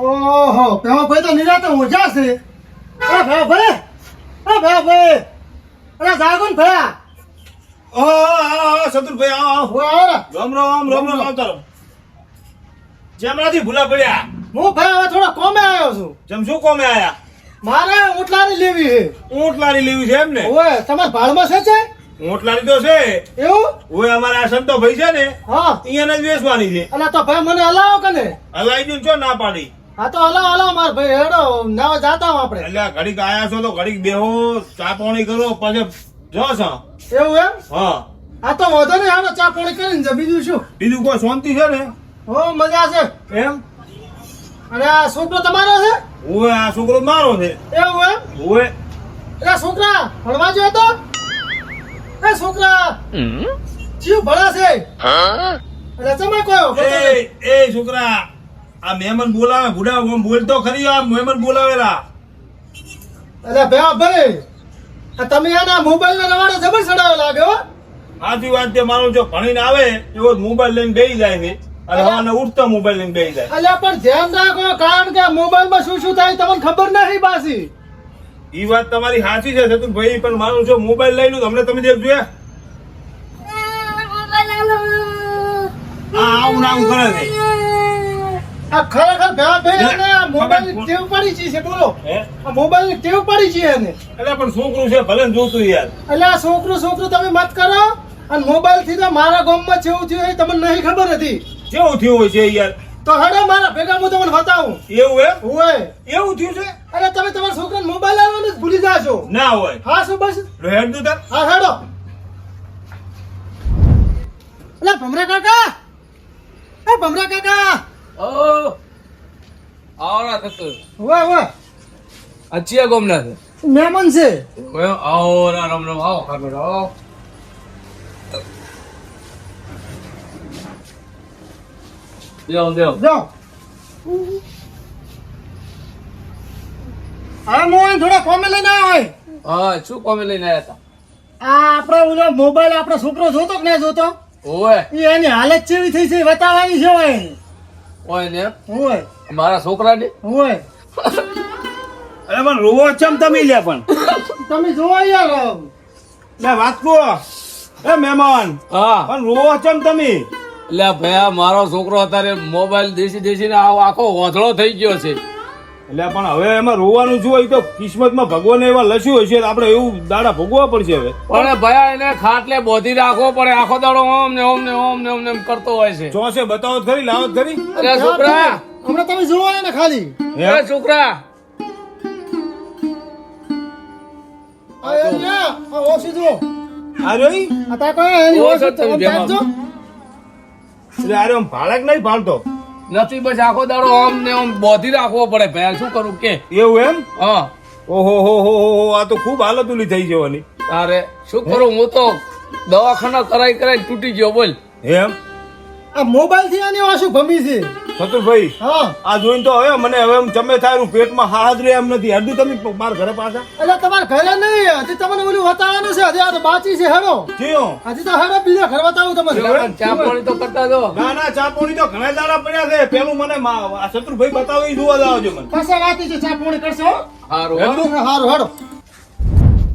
ઓહો પેલો ભાઈ તો નિરાતે છે. અરે ભયા ભાઈ અરે ભયા ભાઈ અરે જાગો ને ભયા શત્રુભાઈ આવો ને. રામ રામ રામ રામ આવતા જેમનાથી ભૂલા પડ્યા. હું ભાઈ હવે થોડા કોમે આવ્યો છું. જેમ શું કોમે આયા? મારે ઊંટલાની લેવી છે. ઊંટ લારી લેવી છે એમ ને ઓય તમારા ભાડમાં છે છે ઊંટ લારી તો છે. એવું? ઓય અમારા આ સંતો ભાઈ છે ને હા. અહીંયા જ વેચવાની છે. અલા તો ભાઈ મને હલાવો કને હલાવી દઉં છો ના પાડી. હા તો હલો હલો માર ભાઈ હેડો નાવ જાતા આપણે. એટલે ઘડીક આયા છો તો ઘડીક બેહો ચા પાણી કરો પછી જો છો. એવું એમ? હા. આ તો વધો નહીં હાલો ચા પાણી કરીને છે બીજું શું? બીજું કોઈ શાંતિ છે ને? હો મજા છે. એમ? અને આ છોકરો તમારો છે? ઓય આ છોકરો મારો છે. એવું એમ? ઓય એટલે છોકરા ભણવા જો તો એ છોકરા જીવ ભણા છે. એટલે તમે કયો એ એ છોકરા આ મહેમાન બોલાવે ભૂડા આમ બોલતો ખરી આ મહેમાન બોલાવેલા અરે ભયા ભાઈ આ તમે આના મોબાઈલ ના રવાડો જબર ચડાવ્યો લાગે હો આથી વાત તે મારો જો ભણીને આવે એવો મોબાઈલ લઈને બેસી જાય ને અને હવાને ઉઠતા મોબાઈલ લઈને બેસી જાય અલ્યા પણ ધ્યાન રાખો કારણ કે મોબાઈલમાં શું શું થાય તમને ખબર નથી પાછી ઈ વાત તમારી સાચી છે સતુર ભાઈ પણ મારું જો મોબાઈલ લઈ લઉં તમને તમે દેખ જોયા આ આવું નામ આવું કરે છે આ ખરેખર ભાઈ ના, આ મોબાઈલની ટેવ પડી છે બોલો. આ મોબાઈલની ટેવ પડી છે એને. એટલે પણ છોકરું છે ભલે જોતું યાર. એટલે આ છોકરું છોકરું તમે મત કરો. અને મોબાઈલથી તો મારા ગામમાં જેવું થયું એ તમને નહીં ખબર હતી. જેવું થયું હોય છે યાર. તો હડે મારા ભેગા હું તમને બતાવું. એવું હે? હોય એવું થયું છે? અરે તમે તમારા છોકરાને મોબાઈલ આવવાનું ભૂલી જાશો. ના હોય. હા શું બસ? હેડ દઉં હા હેડો. એટલે ભમરા કાકા. એ ભમરા કાકા. ઓ! આવરા થતું વાહ વાહ અચિયા ગોમના છે. મહેમાન છે. ઓય, આવો રા રામ રામ આવો ખામે આવો. દેવ દેવ જાઓ. હા મોહન થોડા કોમે લઈને આવ્યો હોય. હા શું કોમે લઈને આવ્યા આ આપડે ઓલો મોબાઈલ આપણો છોકરો જોતો કે ના જોતો? હતા ઓય એની હાલત કેવી થઈ છે બતાવવાની છે હોય ઓય ને? હોય. મારા છોકરાને? હોય. અરે પણ રોવો ચમ તમે લે પણ. તમે જોવા યાર લે વાત કો એ મહેમાન. હા. પણ રોવો ચમ તમે. એટલે ભયા મારો છોકરો અત્યારે મોબાઈલ દેશી દેશીને આવો આખો વધળો થઈ ગયો છે. એટલે પણ હવે એમાં રોવાનું શું હોય તો કિસ્મતમાં ભગવાન એવા લસ્યું હશે છે આપણે એવું દાડા ભોગવા પડશે હવે. પણ ભયા એને ખાટલે બોધી રાખવો પડે. આખો દાડો ઓમ ને ઓમ ને ઓમ ને ઓમ ને કરતો હોય છે. ચોસે બતાવો ખરી લાવો ખરી. અરે છોકરા! હમણાં તમે જોવો ને ખાલી. એ છોકરા ભાડક નહીં ભાળતો નથી બસ આખો દાડો આમ ને આમ બોધી રાખવો પડે ભાઈ. શું કરું કે? એવું એમ? હા. ઓહો હો હો હો હો આ તો ખૂબ હાલત ઉલી થઈ જવાની. તારે શું કરું હું તો દવાખાના કરાઈ કરાઈ તૂટી ગયો બોલ. એમ? આ મોબાઈલથી આની ઓછું ભમી છે. સતુરભાઈ હા. આ જોઈને તો હવે મને હવે તમે થાય એનું પેટમાં હાથ રે એમ નથી. હરદું તમે મારા ઘરે પાછા. એટલે તમારે ઘરે નહીં. હજી તમને ઓલું બતાવવાનું છે. હજી આ તો બાચી છે હેડો. થયો હજી તો હેડો બીજા ઘર બતાવું તમને. પણ ચા પાણી તો કરતા દો ના ના ચા પાણી તો ઘણા દાડા પડ્યા છે. પેલું મને શત્રુભાઈ બતાવો એ જોવા જાવજો મને. પાછા વાતી છે ચા પાણી કરશો? હો? હારું હો. હારું હેડો.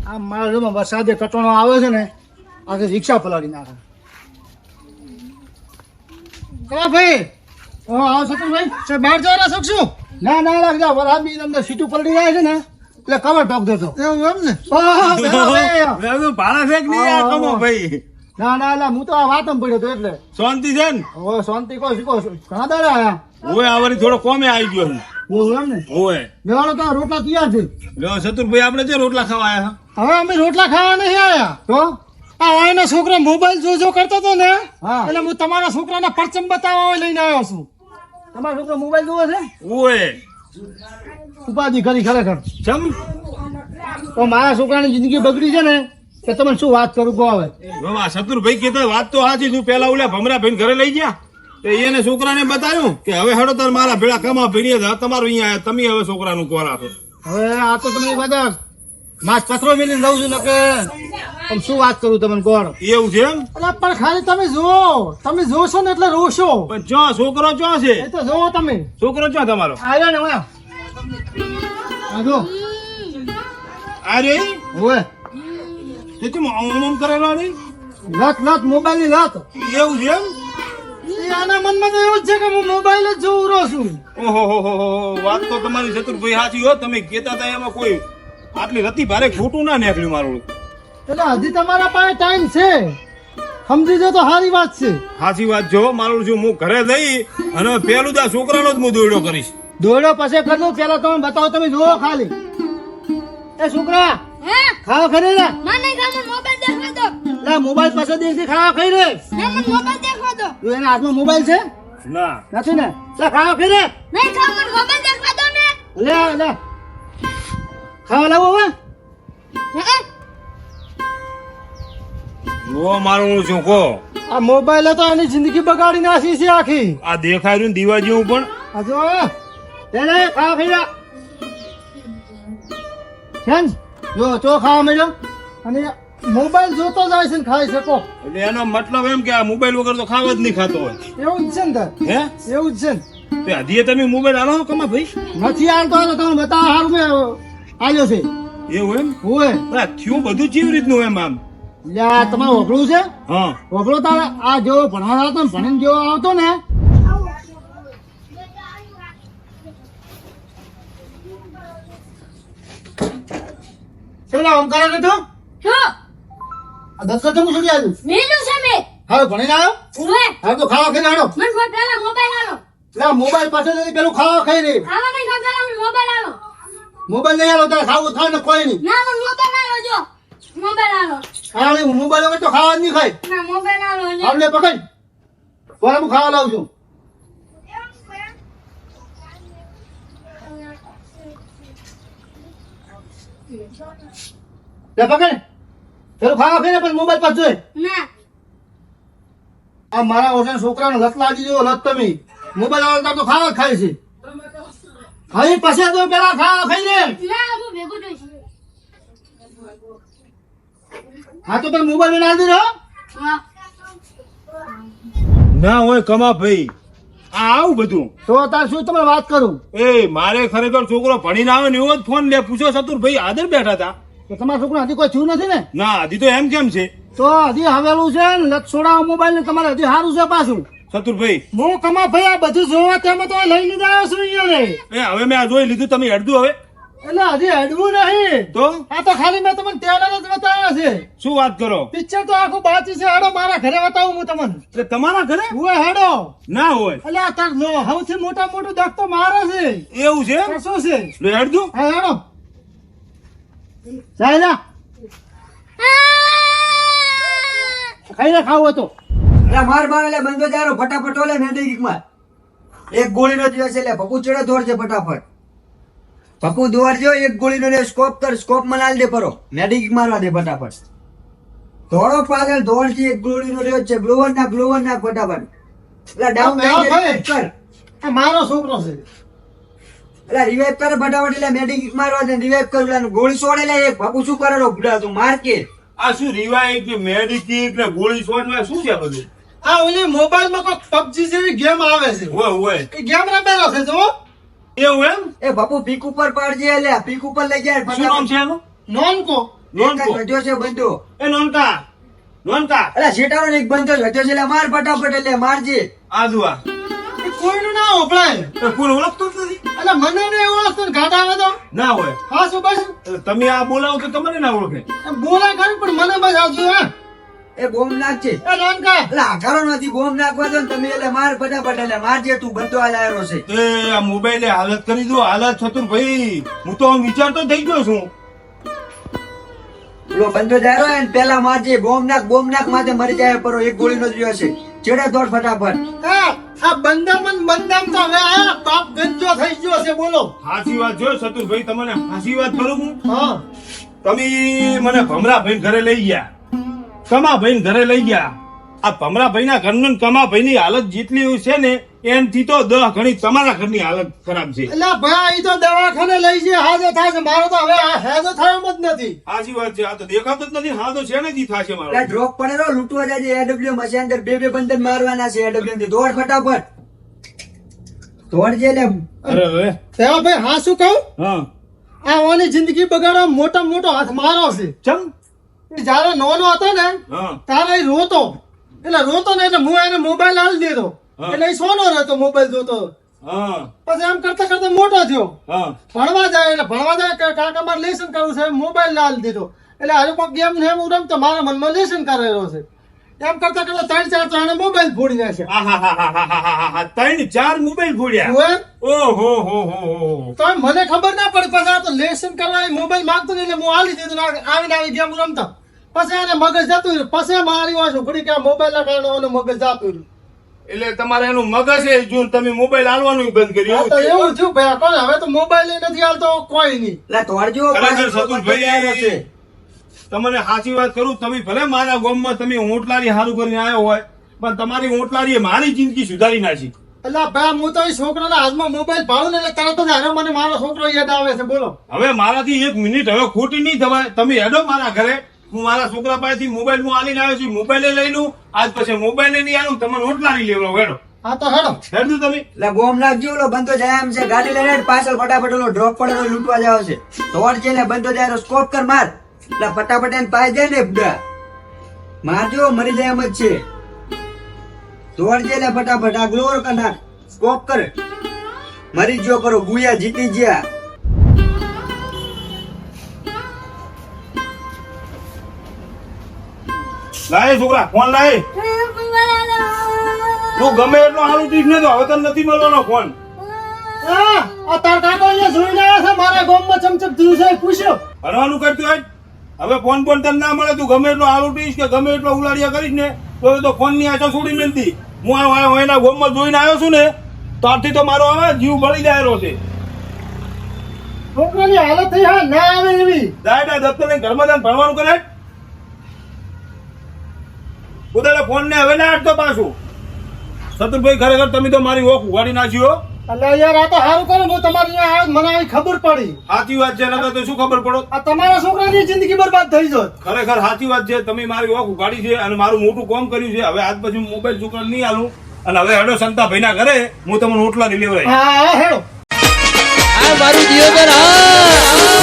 આ મારા જોમાં વરસાદે કટોણો આવે છે ને આજે રિક્ષા પલાળી નાખે. ભાઈ. આવો સતુરભાઈ છે બહાર જઈ રહ્યા શું? ના ના બી અંદર સીટું પલટી જાય છે ને એટલે કવર ટોક દેતો એવું એમ ને? ભાડા ફેક નહીં કમો ભાઈ? ના ના એટલે હું તો આ વાતમ પડ્યો એટલે. શાંતિ છે ને? હવે શાંતિ કહો શીખો. ઘણા દાડા આયા. ઓય આ થોડો કોમે આવી ગયો એમ ને? ઓય. લેવાનો તો રોટલા તૈયાર છે. શત્રુભાઈ આપણે જે રોટલા ખાવા આયા હવે અમે રોટલા ખાવા નહીં આયા. તો? આ વાયનો છોકરો મોબાઈલ જો જો કરતો હતો ને એટલે હું તમારા છોકરાના પરચમ બતાવવા લઈને આવ્યો છું. તમારો છોકરો મોબાઈલ જોવે છે? ઓય. ઉપાધિ કરી ખરેખર. ચમ. તો મારા છોકરાની જિંદગી બગડી છે ને કે તમે શું વાત કરું કહો હવે. શત્રુભાઈ કહેતા વાત તો સાચી તું પેલા ઓલા ભમરા ભાઈ ઘરે લઈ ગયા. તો એને છોકરાને બતાવ્યું કે હવે હેડો તાર મારા ભેળા કમા ભીડીએ તમારું અહીંયા. તમે હવે છોકરાનું કોરા છો. હવે આ તો તમે બધા માસ પથરો મેલી લઉં છું ને કે આમ શું વાત કરું તમને કોણ એવું છે એમ? પણ ખાલી તમે જુઓ. તમે જોશો ને એટલે રોશો. પણ જો છોકરો જો છે? એ તો જોવો તમે. છોકરો જો તમારો? આવ્યો ને ઓયા. આ જો. આ રે? ઓય. તે તું ઓમ ઓમ કરેલો ને લત લત મોબાઈલની લત. એવું છે એમ? આના મનમાં તો એવું જ છે કે હું મોબાઈલ જ જોઉં રહું છું. ઓહો હો હો વાત તો તમારી ચતુરભાઈ સાચી હો. તમે કહેતા હતા એમાં કોઈ આટલી રતી ભારે ખોટું ના નીકળ્યું મારું. એટલે હજી તમારા પાસે ટાઈમ છે. સમજી જો તો સારી વાત છે. સાચી વાત જો મારું છું હું ઘરે જઈ અને પેલું આ છોકરાનો જ હું દોડ્યો કરીશ. દોડો પછી કરું પેલા તમે બતાવો તમે જોવો ખાલી. એ છોકરા હે? ખાવા ખરી રે મને મોબાઈલ દેખવા દો લે મોબાઈલ પાસે દેખી ખાવા ખાઈ રે ના મને મોબાઈલ દેખવા દો તું એના હાથમાં મોબાઈલ છે? ના. નથી ને? લે ખાવા ખાઈ રે નહીં ખાવ મોબાઈલ દેખવા દો ને. લે લે. ખાવા લાવો હવે હે? જો મારું છું કહો આ મોબાઈલ તો એની જિંદગી બગાડી નાખી છે આખી. આ દેખાય રહ્યું દીવા જેવું પણ. આ જો લે લે ખાવા ખાઈ કેમ જો ચો ખાવા મળ્યો. અને મોબાઈલ જોતો જાય છે ને ખાઈ શકો એટલે એનો મતલબ એમ કે આ મોબાઈલ વગર તો ખાવા જ નહીં ખાતો હોય. એવું જ છે ને હે? એવું જ છે ને. તે હજી તમે મોબાઈલ આલો કમા ભાઈ? નથી આવતો તો તમે બતાવો હારું મેં. આવ્યો છે. એવું એમ? હોય. આ થયું બધું કેવી રીતનું એમ આમ? લ્યા તમારે વગડું છે? હા. વગડો તારે. આ જેવો ભણવા આવતો ને ભણીને જેવો આવતો ને. પેલા ઓમકાર ને તો આ દસ તો હું છોડી આવ્યું મેલું છે મે. હવે ભણીને આવ્યો? હવે. તો ખાવા ખાઈને મને પેલા મોબાઈલ મોબાઈલ પાસે પેલું ખાવા ખાઈ રહી ખાવા નહીં ખાવ પેલા મને મોબાઈલ આલો મોબાઈલ નહીં આલો તારે ખાવું થાય ને કોઈ નહીં. ના મને મોબાઈલ આલો જો. મોબાઈલ આલો હા મોબાઈલ વગર તો ખાવા જ નહીં ખાય. ના મોબાઈલ આલો પકડ. બોલે હું ખાવા લાવું છું. લે પકડ. પેલું ખાવા ખાઈને પણ મોબાઈલ પર જોઈ ના. આ મારા ઓછા છોકરાનો લત લાગી ગયો લત તમે. મોબાઈલ આવતા તો ખાવા ખાય છે. ખાઈ પછી તો પેલા ખાવા ખાઈ લે. ના હું ભેગું જોઈશ હા તો પેલા મોબાઈલ ના દે હા. ના હોય કમા ભાઈ. આ આવું બધું. તો તાર શું તમે વાત કરું? એ મારે ખરેખર છોકરો ભણીને આવે ને એવો જ ફોન લે પૂછો સતુર ભાઈ આદર બેઠા હતા કે તમારા છોકરા હજી કોઈ થયું નથી ને? ના હજી તો એમ કેમ છે? તો હજી હવેલું છે ને લક્ષોડા છોડાવો મોબાઈલ ને તમારે હજી સારું છે પાછું. ચતુરભાઈ. હું કમા ભાઈ આ બધું જોવા તેમાં તો લઈ લીધા આવ્યો છું અહીંયા હવે મેં આ જોઈ લીધું તમે અડધું હવે. એટલે હજી હડવું નહીં. તો? આ તો ખાલી મેં તમને ટેલર જ બતાવ્યા છે. શું વાત કરો? પિક્ચર તો આખું બાચી છે હેડો મારા ઘરે બતાવું હું તમને. એટલે તમારા ઘરે? હું હેડો. ના હોય. એટલે આ તાર લો સૌથી મોટા મોટું દખ તો મારે છે. એવું છે શું છે? લે અડધું હા હેડો. સાયલા ખાઈ લે ખાવું હતો માર માર એટલે બંધો જારો ફટાફટ ઓલે મેડિકમાં એક ગોળી નો દિવસ એટલે ભકુ ચડે દોડજે ફટાફટ. ભકુ દોડજો એક ગોળી નો સ્કોપ કર સ્કોપમાં લાલ દે પરો. મેડિક મારવા દે ફટાફટ. દોડો પાગલ દોડજે એક ગોળી નો રહ્યો છે. ગ્લોવર ના ગ્લોવર ના ફટાફટ. એટલે ડાઉન કર આ મારો છોકરો છે. એટલે રિવાઇવ કર ફટાફટ એટલે મેડિક મારવા દે રિવાઇવ કર એટલે ગોળી છોડે લે એક ભકુ શું કરેલો બુડા તું માર કે. આ શું રિવાય કે મેડિક ને ગોળી છોડવા શું છે બધું? આ ઓલી મોબાઈલમાં કોઈ પબજી જેવી ગેમ આવે છે. ઓય ઓય એ ગેમ રમેલો છે જો એવું એમ? એ બાપુ પીક ઉપર પાડજે એટલે પીક ઉપર લઈ જાય શું નામ છે એનું? નોનકો. નોનકો. વધ્યો છે બંધો. એ નોનકા. નોનકા. અલા શેટાનો ને એક બંધો જ છે એટલે માર ફટાફટ એટલે મારજે. આદુઆ કોઈનું ના ઓપડાય એ કોઈ ઓળખતો જ નથી? એટલે મને ને એવું વસ્તુ આવે તો? ના હોય. હા શું બસ તમે આ બોલાવો તો તમને ના ઓળખે. બોલા ખરી પણ મને બસ આવજો હા. એ બોમ્બ નાખજે. એ નોનકા એટલે આઘારો નથી બોમ્બ નાખવા દો ને તમે એટલે માર ફટાફટ એટલે મારજે તું બંધો આ લાયરો છે. તે આ મોબાઈલે હાલત કરી દો હાલત છતું ભાઈ. હું તો આમ વિચારતો થઈ ગયો છું. પેલો બંધો જાયરો ને પેલા મારજે બોમ્બ નાખ બોમ્બ નાખ માથે મરી જાય પરો એક ગોળીનો જ રહ્યો છે. છેડે દોડ ફટાફટ. આ આ બંદામન બંદામ તો હવે આ બાપ ગંજો થઈ ગયો છે બોલો. હાસી વાત જો ચતુર ભાઈ તમને હાસી વાત કરું હું? હા. તમે મને ભમરા ભાઈ ઘરે લઈ ગયા. કમા ભાઈ ઘરે લઈ ગયા. આ ભમરા ભાઈ ના ઘરનું કમા ભાઈ ની હાલત જેટલી છે ને એનથી તો દહ ઘણી તમારા ઘરની હાલત ખરાબ છે. એટલે ભાઈ તો દવાખાને લઈ જઈએ હાજો થાય છે મારો તો હવે આ થયો જ નથી. સાચી વાત છે આ તો દેખાતો જ નથી હા તો છે ને થશે મારો. એટલે ડ્રોપ પડેલો લૂંટવા જાય એડબ્લ્યુ મશીન અંદર બે બે બંધન મારવાના છે એડબ્લ્યુ થી. દોડ ફટાફટ. દોડ જે લે. અરે હવે. તેવા ભાઈ હા શું કહું? હા. આ ઓની જિંદગી બગાડવા મોટા મોટો હાથ મારો છે. ચમ. જ્યારે નોનો હતો ને ત્યારે તારે રોતો. એટલે રોતો ને એટલે હું એને મોબાઈલ આલી દીધો. એટલે એ સોનો રહેતો મોબાઈલ જોતો. પછી એમ કરતા કરતા મોટો થયો. ભણવા જાય એટલે ભણવા જાય કાકા મારે લેસન કરવું છે મોબાઈલ લાલ દીધો. એટલે હારે કોઈ ગેમ ને એમ રમતો મારા મનમાં લેસન કરેલો છે. એમ કરતા કરતા ત્રણ ચાર ત્રણ મોબાઈલ ફોડી જાય છે. ત્રણ ચાર મોબાઈલ ફોડ્યા ઓહો હો હો હો તો મને ખબર ના પડે પછી આ તો લેસન કરવા મોબાઈલ માંગતો એટલે હું આલી દીધું આવીને આવી ગેમ રમતા. પછી એને મગજ જતું રહ્યું. પછી મારી વાત છોકરી કે મોબાઈલ ના કારણે મગજ જતું રહ્યું. એટલે તમારે એનું મગજ એ જો તમે મોબાઈલ આલવાનું બંધ કર્યું. તો એવું થયું ભાઈ કોણ? હવે તો મોબાઈલ નથી હાલતો કોઈ નહીં. એટલે દોડ જો ખરેખર સતુરભાઈ તમને સાચી વાત કરું તમે ભલે મારા ગામમાં તમે ઓટલારી સારું કરીને આવ્યો હોય પણ તમારી હોટલારીએ મારી જિંદગી સુધારી નાખી. એટલે ભાઈ હું તો એ છોકરાના હાથમાં મોબાઈલ ભાવ ને એટલે તરત જ હવે મને મારો છોકરો યાદ આવે છે બોલો. હવે મારાથી એક મિનિટ હવે ખોટી નહીં થવાય. તમે હેડો મારા ઘરે. હું મારા છોકરા પાસેથી મોબાઈલ હું આલીને આવ્યો છું. મોબાઈલ લઈ લઉં આજ પછી મોબાઈલ નહીં આલું તમને હોટલારી લેવડાવો હેડો. હા તો હેડો. હેડું તમે. એટલે ગોમ નાખજો ઓલો બંધો જાય એમ છે. ગાડી લઈને પાછળ ફટાફટ ઓલો ડ્રોપ પડેલો લૂંટવા જાવ છે. દોડ છે ને બંધો જાય સ્કોપ કર માર. એટલે ફટાફટ એને પાઈ જાય ને બુડા મારજો મરી જાય એમ જ છે. દોડ છે ને ફટાફટ. આ ગ્લોર કર નાખ. સ્કોપ કર. મરી ગયો કરો ગુયા જીતી ગયા. લાય છોકરા ફોન લાય. તું ગમે એટલો હાલું ટીસ ને તો હવે તને નથી મળવાનો ફોન. હા આ તાર કાકો અહીંયા જોઈને આવ્યા છે મારા ગામમાં ચમચમ થયું છે પૂછ્યો. ભણવાનું કરતું હોય હવે ફોન પણ તને ના મળે તું ગમે એટલો હાલું ટીસ કે ગમે એટલો ઉલાડિયા કરીશ ને તો તો ફોનની આચા છોડી મેલતી. હું આ એના ગોમમાં જોઈને આવ્યો છું ને ત્યારથી તો મારો હવે જીવ બળી જાયેલો છે. છોકરાની હાલત થઈ હા ના આવે એવી. દાદા દફતર ને ઘરમાં ભણવાનું કરે? ઉદાડે ફોન ને હવે ના આટતો પાછું. સતુરભાઈ ખરેખર તમે તો મારી ઓખ ઉગાડી નાખ્યો. એટલે યાર આ તો સારું કર્યું હું તમારી અહીંયા મને આવી ખબર પડી. સાચી વાત છે નકર તો શું ખબર પડો? આ તમારા છોકરાની જિંદગી બરબાદ થઈ જોત. ખરેખર સાચી વાત છે તમે મારી ઓખ ઉગાડી છે અને મારું મોટું કામ કર્યું છે. હવે આજ પછી હું મોબાઈલ છોકરા નહીં આલું. અને હવે હેડો સંતા ભાઈના ઘરે હું તમને ઓટલા ડિલિવરી હા હા હેડો. આ મારું દિયોદર હા.